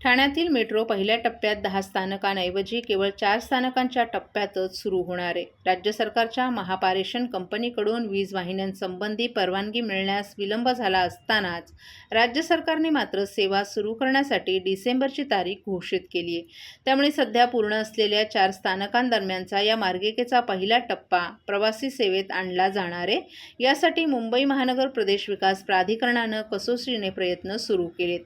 ठाण्यातील मेट्रो पहिल्या टप्प्यात दहा स्थानकांऐवजी केवळ चार स्थानकांच्या टप्प्यातच सुरू होणार आहे. राज्य सरकारच्या महापारेषण कंपनीकडून वीज वाहिन्यांसंबंधी परवानगी मिळण्यास विलंब झाला असतानाच राज्य सरकारने मात्र सेवा सुरू करण्यासाठी डिसेंबरची तारीख घोषित केली आहे. त्यामुळे सध्या पूर्ण असलेल्या चार स्थानकांदरम्यानचा या मार्गिकेचा पहिला टप्पा प्रवासी सेवेत आणला जाणार आहे. यासाठी मुंबई महानगर प्रदेश विकास प्राधिकरणानं कसोशीने प्रयत्न सुरू केलेत.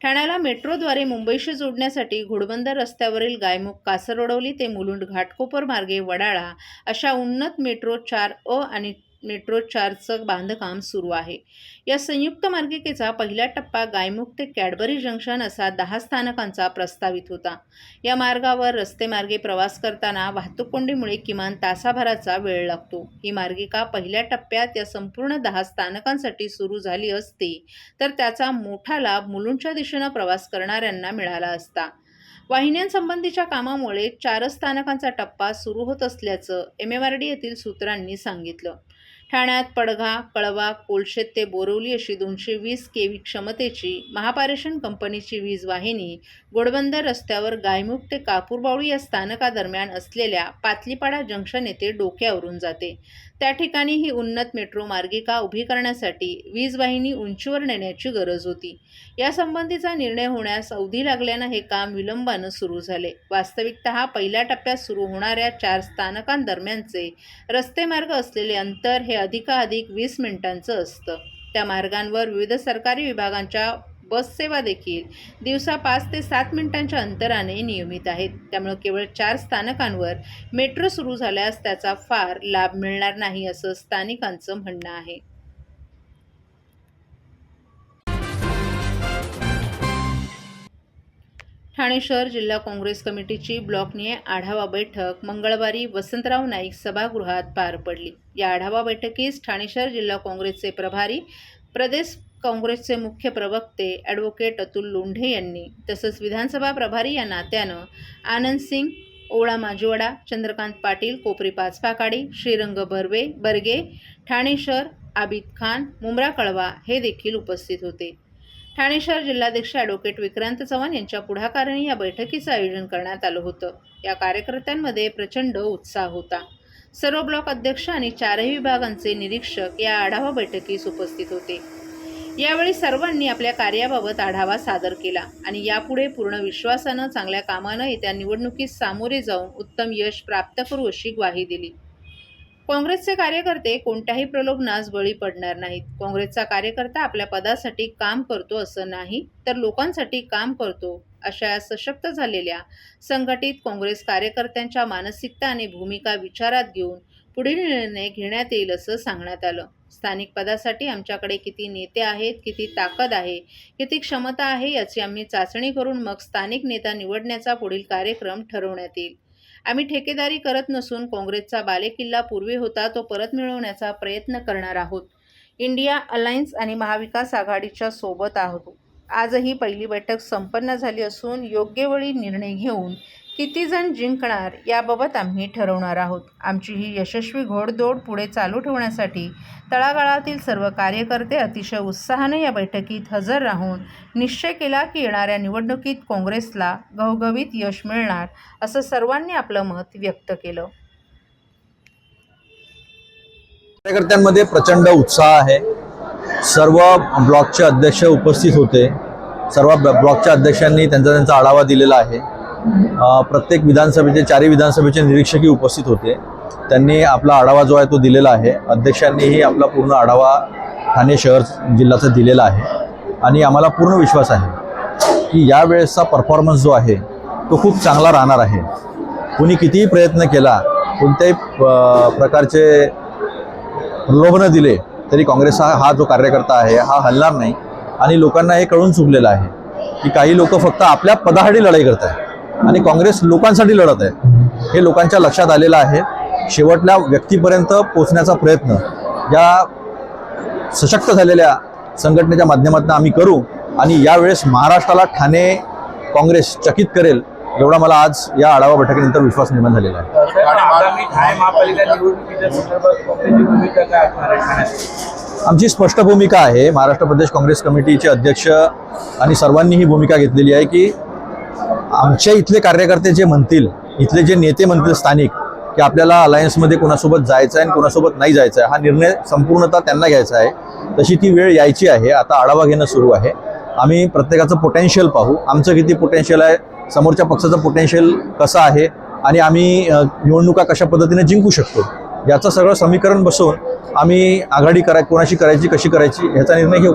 ठाण्याला मेट्रोद्वारे मुंबईशी जोडण्यासाठी घोडबंदर रस्त्यावरील गायमुख कासरवडवली ते मुलुंड घाटकोपर मार्गे वडाळा अशा उन्नत मेट्रो चार अ आणि मेट्रो चारचं बांधकाम सुरू आहे. या संयुक्त मार्गिकेचा पहिला टप्पा गायमुख ते कॅडबरी जंक्शन असा दहा स्थानकांचा प्रस्तावित होता. या मार्गावर रस्तेमार्गे प्रवास करताना वाहतूक कोंडीमुळे किमान तासाभराचा वेळ लागतो. ही मार्गिका पहिल्या टप्प्यात या संपूर्ण दहा स्थानकांसाठी सुरू झाली असती तर त्याचा मोठा लाभ मुलुंडच्या दिशेनं प्रवास करणाऱ्यांना मिळाला असता. वाहिन्यांसंबंधीच्या कामामुळे चारच स्थानकांचा टप्पा सुरू होत असल्याचं एम एम आर डी येथील सूत्रांनी सांगितलं. ठाण्यात पडघा कळवा कोलशेत ते बोरवली अशी दोनशे वीस के व्ही क्षमतेची महापारेषण कंपनीची वीज वाहिनी गोडबंदर रस्त्यावर गायमुख ते कापूरबावळी या स्थानकादरम्यान असलेल्या पातलीपाडा जंक्शन येथे डोक्यावरून जाते. त्या ठिकाणी ही उन्नत मेट्रो मार्गिका उभी करण्यासाठी वीज वाहिनी उंचीवर नेण्याची गरज होती. यासंबंधीचा निर्णय होण्यास अवधी लागल्यानं हे काम विलंबानं सुरू झाले. वास्तविकत पहिल्या टप्प्यात सुरू होणाऱ्या चार स्थानकांदरम्यानचे रस्ते मार्ग असलेले अंतर हे अधिकाधिक वीस मिनिटांचं असतं. त्या मार्गांवर विविध सरकारी विभागांच्या बस सेवा देखील दिवसा पाच ते सात मिनिटांच्या अंतराने नियमित आहेत. त्यामुळे केवळ चार स्थानकांवर मेट्रो सुरू झाल्यास त्याचा फार लाभ मिळणार नाही असं स्थानिकांचं म्हणणं आहे. ठाणे शहर जिल्हा काँग्रेस कमिटीची ब्लॉकनिय आढावा बैठक मंगळवारी वसंतराव नाईक सभागृहात पार पडली. या आढावा बैठकीस ठाणे शहर जिल्हा काँग्रेसचे प्रभारी प्रदेश काँग्रेसचे मुख्य प्रवक्ते ॲडव्होकेट अतुल लोंढे यांनी तसंच विधानसभा प्रभारी या नात्यानं आनंद सिंग ओळा माजवडा चंद्रकांत पाटील कोपरी पाचपाकाडी श्रीरंग बर्वे बर्गे ठाणे शहर आबिद खान मुंब्रा कळवा हे देखील उपस्थित होते. ठाणे शहर जिल्हाध्यक्ष ॲडव्होकेट विक्रांत चव्हाण यांच्या पुढाकाराने या बैठकीचं आयोजन करण्यात आलं होतं. या कार्यकर्त्यांमध्ये प्रचंड उत्साह होता. सर्व ब्लॉक अध्यक्ष आणि चारही विभागांचे निरीक्षक या आढावा बैठकीस उपस्थित होते. यावेळी सर्वांनी आपल्या कार्याबाबत आढावा सादर केला आणि यापुढे पूर्ण विश्वासानं चांगल्या कामानं येत्या निवडणुकीत सामोरे जाऊन उत्तम यश प्राप्त करू अशी ग्वाही दिली. काँग्रेसचे कार्यकर्ते कोणत्याही प्रलोभनास बळी पडणार नाहीत. काँग्रेसचा कार्यकर्ता आपल्या पदासाठी काम करतो असं नाही तर लोकांसाठी काम करतो अशा सशक्त झालेल्या संघटित काँग्रेस कार्यकर्त्यांच्या मानसिकता आणि भूमिका विचारात घेऊन पुढील निर्णय घेण्यात येईल असं सांगण्यात आलं. स्थानिक पदासाठी आमच्याकडे किती नेते आहेत किती ताकद आहे किती क्षमता आहे याची आम्ही चाचणी करून मग स्थानिक नेता निवडण्याचा पुढील कार्यक्रम ठरवण्यात येईल. आम्ही ठेकेदारी करत नसून काँग्रेसचा बालेकिल्ला पूर्वी होता तो परत मिळवण्याचा प्रयत्न करणार आहोत. इंडिया अलायन्स आणि महाविकास आघाडीच्या सोबत आहोत. आजही पहिली बैठक संपन्न झाली असून योग्य वेळी निर्णय घेऊन किती जण जिंकणार याबाबत आम्ही ठरवणार आहोत. आमची ही यशस्वी घोडदौड पुढे चालू ठेवण्यासाठी तळागाळातील सर्व कार्यकर्ते अतिशय उत्साहाने या बैठकीत हजर राहून निश्चय केला की येणाऱ्या निवडणुकीत काँग्रेसला घवघवीत यश मिळणार असं सर्वांनी आपलं मत व्यक्त केलं. कार्यकर्त्यांमध्ये प्रचंड उत्साह आहे. सर्व ब्लॉकचे अध्यक्ष उपस्थित होते. सर्व ब्लॉकच्या अध्यक्षांनी त्यांचा त्यांचा आढावा दिलेला आहे. प्रत्येक विधानसभेचे चारही विधानसभेचे निरीक्षकही उपस्थित होते. त्यांनी आपला आढावा जो आहे तो दिलेला आहे. अध्यक्षांनीही आपला पूर्ण आढावा ठाणे शहर जिल्ह्याचा दिलेला आहे. आणि आम्हाला पूर्ण विश्वास आहे की यावेळेसचा परफॉर्मन्स जो आहे तो खूप चांगला राहणार आहे. कुणी कितीही प्रयत्न केला कोणत्याही प्रकारचे प्रलोभनं दिले तरी काँग्रेस हा जो कार्यकर्ता आहे हा हलणार नाही. आणि लोकांना हे कळून चुकलेलं आहे की काही लोक फक्त आपल्या पदासाठी लढाई करत आहेत आणि काँग्रेस लोकांसाठी लढत आहे. हे लोकांच्या लक्षात आलेलं आहे. शेवटल्या व्यक्तीपर्यंत पोचण्याचा प्रयत्न या सशक्त झालेल्या संघटनेच्या माध्यमातून आम्ही करू आणि यावेळेस महाराष्ट्राला ठाणे काँग्रेस चकित करेल एवढा मला आज या आढावा बैठकीनंतर विश्वास निर्माण झालेला आहे. आमची स्पष्ट भूमिका आहे. महाराष्ट्र प्रदेश काँग्रेस कमिटीचे अध्यक्ष आणि सर्वांनी ही भूमिका घेतलेली आहे की आमच्या इथले कार्यकर्ते जे म्हणतील इथले जे नेते म्हणतील स्थानिक की आपल्याला अलायन्समध्ये कोणासोबत जायचं आहे आणि कोणासोबत नाही जायचं आहे हा निर्णय संपूर्णतः त्यांना घ्यायचा आहे. तशी ती वेळ यायची आहे. आता आढावा घेणं सुरू आहे. आम्ही प्रत्येकाचं पोटेन्शियल पाहू. आमचं किती पोटेन्शियल आहे? समोरच्या पक्षाचं पोटेन्शियल कसं आहे? आणि आम्ही निवडणुका कशा पद्धतीने जिंकू शकतो? याचं सगळं समीकरण बसवून आम्ही आघाडी कराय कोणाशी करायची कशी करायची ह्याचा निर्णय घेऊ.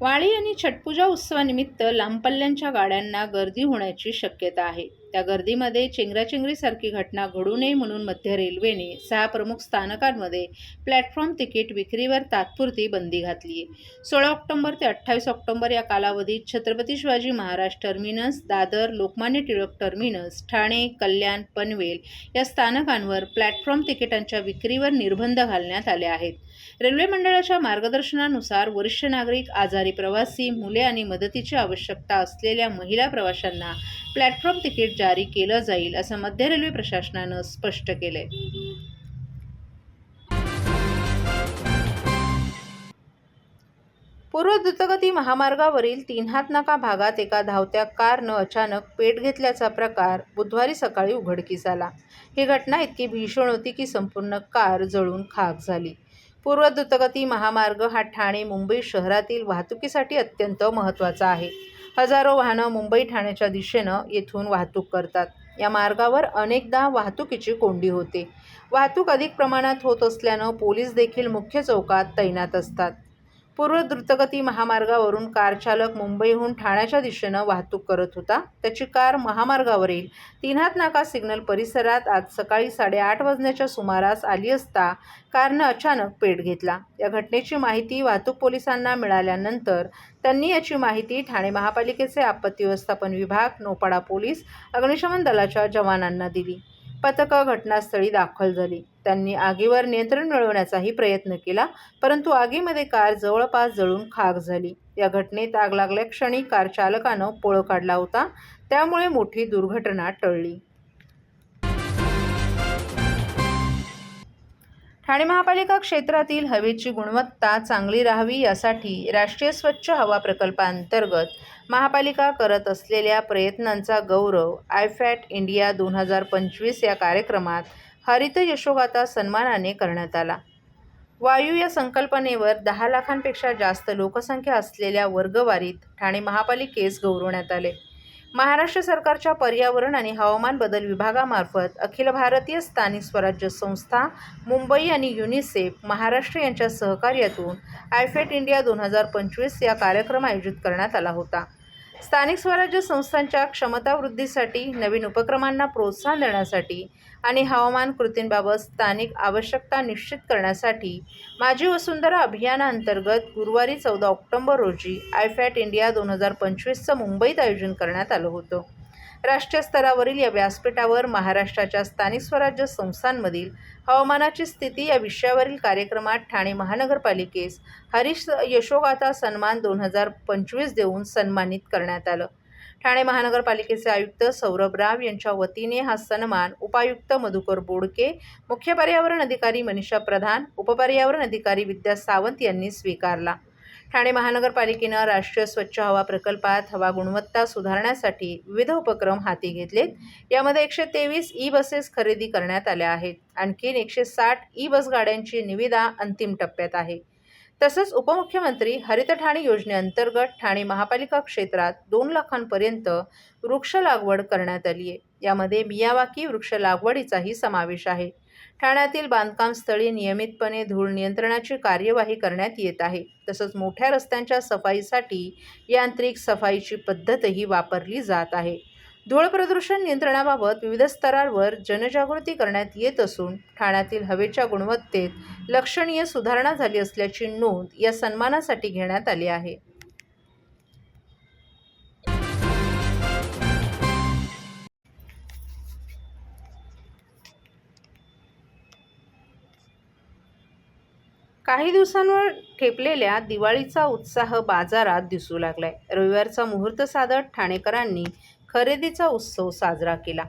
वाळी आणि छटपूजा उत्सवानिमित्त लांब पल्ल्यांच्या गाड्यांना गर्दी होण्याची शक्यता आहे. त्या गर्दीमध्ये चेंगराचेंगरीसारखी घटना घडू नये म्हणून मध्य रेल्वेने सहा प्रमुख स्थानकांमध्ये प्लॅटफॉर्म तिकीट विक्रीवर तात्पुरती बंदी घातली आहे. सोळा ऑक्टोंबर ते अठ्ठावीस ऑक्टोंबर या कालावधीत छत्रपती शिवाजी महाराज टर्मिनस दादर लोकमान्य टिळक टर्मिनस ठाणे कल्याण पनवेल या स्थानकांवर प्लॅटफॉर्म तिकिटांच्या विक्रीवर निर्बंध घालण्यात आले आहेत. रेल्वे मंडळाच्या मार्गदर्शनानुसार वरिष्ठ नागरिक आजारी प्रवासी मुले आणि मदतीची आवश्यकता असलेल्या महिला प्रवाशांना प्लॅटफॉर्म तिकीट जारी केलं जाईल असं मध्य रेल्वे प्रशासनानं स्पष्ट केलंय. पूर्व द्रुतगती महामार्गावरील तीनहात नाका भागात एका धावत्या कारनं अचानक पेट घेतल्याचा प्रकार बुधवारी सकाळी उघडकीस आला. ही घटना इतकी भीषण होती की संपूर्ण कार जळून खाक झाली. पूर्व द्रुतगती महामार्ग हा ठाणे मुंबई शहरातील वाहतुकीसाठी अत्यंत महत्त्वाचा आहे. हजारो वाहनं मुंबई ठाण्याच्या दिशेनं येथून वाहतूक करतात. या मार्गावर अनेकदा वाहतुकीची कोंडी होते. वाहतूक अधिक प्रमाणात होत असल्यानं पोलीस देखील मुख्य चौकात तैनात असतात. पूर्व द्रुतगती महामार्गावरून कारचालक मुंबईहून ठाण्याच्या दिशेनं वाहतूक करत होता. त्याची कार महामार्गावरील तिन्हात नाका सिग्नल परिसरात आज सकाळी साडेआठ वाजण्याच्या सुमारास आली असता कारनं अचानक पेट घेतला. या घटनेची माहिती वाहतूक पोलिसांना मिळाल्यानंतर त्यांनी याची माहिती ठाणे महापालिकेचे आपत्ती व्यवस्थापन विभाग नोपाडा पोलीस अग्निशमन दलाच्या जवानांना दिली. पथकं घटनास्थळी दाखल झाली. त्यांनी आगीवर नियंत्रण मिळवण्याचाही प्रयत्न केला परंतु आगीमध्ये कार जवळपास जळून खाक झाली. या घटनेत आग लागल्या क्षणी कार चालकानं पोळ काढला होता त्यामुळे मोठी दुर्घटना टळली. ठाणे महापालिका क्षेत्रातील हवेची गुणवत्ता चांगली राहावी यासाठी राष्ट्रीय स्वच्छ हवा प्रकल्पांतर्गत महापालिका करत असलेल्या प्रयत्नांचा गौरव आयफॅट इंडिया दोन हजार पंचवीस या कार्यक्रमात हरित यशोगाथा सन्मानाने करण्यात आला. वायू या संकल्पनेवर दहा लाखांपेक्षा जास्त लोकसंख्या असलेल्या वर्गवारीत ठाणे महापालिकेस गौरवण्यात आले. महाराष्ट्र सरकारच्या पर्यावरण आणि हवामान बदल विभागामार्फत अखिल भारतीय स्थानिक स्वराज्य संस्था मुंबई आणि युनिसेफ महाराष्ट्र यांच्या सहकार्यातून आयफेट इंडिया दोन हजार पंचवीस या कार्यक्रम आयोजित करण्यात आला होता. स्थानिक स्वराज्य संस्थांच्या क्षमता वृद्धीसाठी नवीन उपक्रमांना प्रोत्साहन देण्यासाठी आणि हवामान कृतींबाबत स्थानिक आवश्यकता निश्चित करण्यासाठी माझी वसुंधरा अभियानाअंतर्गत गुरुवारी चौदा ऑक्टोंबर रोजी आयफॅट इंडिया दोन हजार पंचवीसचं मुंबईत आयोजन करण्यात आलं होतं. राष्ट्रीय स्तरावरील या व्यासपीठावर महाराष्ट्राच्या स्थानिक स्वराज्य संस्थांमधील हवामानाची स्थिती या विषयावरील कार्यक्रमात ठाणे महानगरपालिकेस हरीश यशोगाथा सन्मान दोन हजार पंचवीस देऊन सन्मानित करण्यात आलं. ठाणे महानगरपालिकेचे आयुक्त सौरभ राव यांच्या वतीने हा सन्मान उपायुक्त मधुकर बोडके मुख्य पर्यावरण अधिकारी मनीषा प्रधान उपपर्यावरण अधिकारी विद्या सावंत यांनी स्वीकारला. ठाणे महानगरपालिकेनं राष्ट्रीय स्वच्छ हवा प्रकल्पात हवा गुणवत्ता सुधारण्यासाठी विविध उपक्रम हाती घेतलेत. यामध्ये एकशे तेवीस ई बसेस खरेदी करण्यात आल्या आहेत. आणखीन एकशे साठ ई बस गाड्यांची निविदा अंतिम टप्प्यात आहे. तसंच उपमुख्यमंत्री हरित ठाणे योजनेअंतर्गत ठाणे महापालिका क्षेत्रात दोन लाखांपर्यंत वृक्ष लागवड करण्यात आली आहे यामध्ये मियावाकी वृक्ष लागवडीचाही समावेश आहे. ठाण्यातील बांधकाम स्थळी नियमितपणे धूळ नियंत्रणाची कार्यवाही करण्यात येत आहे. तसंच मोठ्या रस्त्यांच्या सफाईसाठी यांत्रिक सफाईची पद्धतही वापरली जात आहे. धूळ प्रदूषण नियंत्रणाबाबत विविध स्तरांवर जनजागृती करण्यात येत असून ठाण्यातील हवेच्या गुणवत्तेत लक्षणीय सुधारणा झाली असल्याची नोंद या सन्मानासाठी घेण्यात आली आहे. काही दिवसांवर ठेपलेल्या दिवाळीचा उत्साह बाजारात दिसू लागलाय. रविवारचा मुहूर्त साधत ठाणेकरांनी खरेदीचा उत्सव साजरा केला.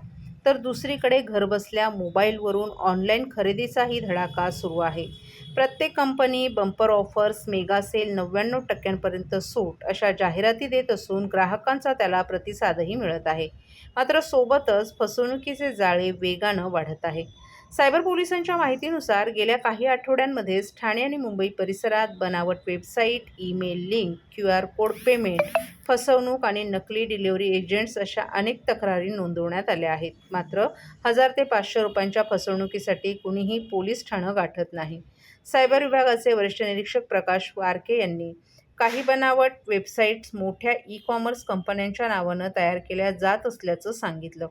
तर दुसरीकडे घरबसल्या मोबाईलवरून ऑनलाईन खरेदीचाही धडाका सुरू आहे. प्रत्येक company bumper offers mega sale नव्याण्णव टक्क्यांपर्यंत सूट अशा जाहिराती देत असून ग्राहकांचा त्याला प्रतिसादही मिळत आहे. मात्र सोबतच फसवणुकीचे जाळे वेगानं वाढत आहे. सायबर पोलिसांच्या माहितीनुसार गेल्या काही आठवड्यांमध्येच ठाणे आणि मुंबई परिसरात बनावट website email link Q R code payment फसवणूक आणि नकली डिलिव्हरी एजंट्स अशा अनेक तक्रारी नोंदवण्यात आल्या आहेत. मात्र हजार ते पाचशे रुपयांच्या फसवणुकीसाठी कुणीही पोलीस ठाणं गाठत नाही. सायबर विभागाचे वरिष्ठ निरीक्षक प्रकाश वारके यांनी काही बनावट वेबसाईट्स मोठ्या ई कॉमर्स कंपन्यांच्या नावानं तयार केल्या जात असल्याचं सांगितलं.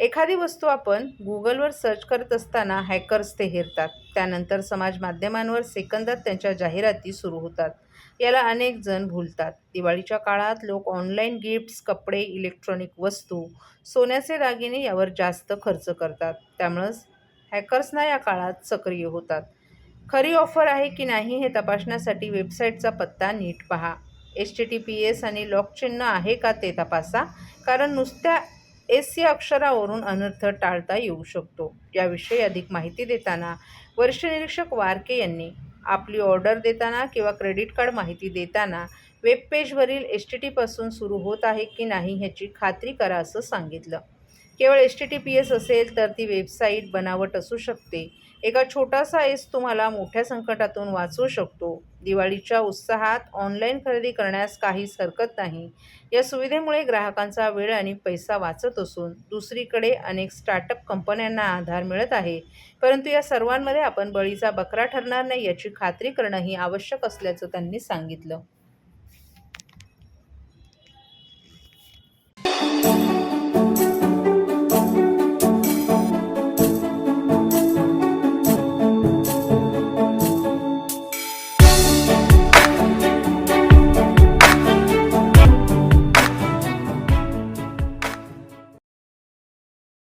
एखादी वस्तू आपण गुगलवर सर्च करत असताना हॅकर्स ते हेरतात. त्यानंतर समाज माध्यमांवर सेकंदात त्यांच्या जाहिराती सुरू होतात. याला अनेक जण भुलतात. दिवाळीच्या काळात लोक ऑनलाईन गिफ्ट्स कपडे इलेक्ट्रॉनिक वस्तू सोन्याचे दागिने यावर जास्त खर्च करतात. त्यामुळंच हॅकर्सना या काळात सक्रिय होतात. खरी ऑफर आहे की नाही हे तपासण्यासाठी वेबसाईटचा पत्ता नीट पहा. H T T P S आणि लॉक चिन्ह आहे का ते तपासा. कारण नुसत्या एस सी अक्षरावरून अनर्थ टाळता येऊ शकतो. याविषयी अधिक माहिती देताना वरिष्ठ निरीक्षक वारके यांनी आपली ऑर्डर देताना किंवा क्रेडिट कार्ड माहिती देताना वेबपेजवरील एस टी टीपासून सुरू होत आहे की नाही ह्याची खात्री करा असं सांगितलं. केवळ S T T P S असेल तर ती वेबसाईट बनावट असू शकते. एका छोटासा एस तुम्हाला मोठ्या संकटातून वाचवू शकतो. दिवाळीच्या उत्साहात ऑनलाईन खरेदी करण्यास काहीच हरकत नाही. या सुविधेमुळे ग्राहकांचा वेळ आणि पैसा वाचत असून दुसरीकडे अनेक स्टार्टअप कंपन्यांना आधार मिळत आहे. परंतु या सर्वांमध्ये आपण बळीचा बकरा ठरणार नाही याची खात्री करणंही आवश्यक असल्याचं त्यांनी सांगितलं.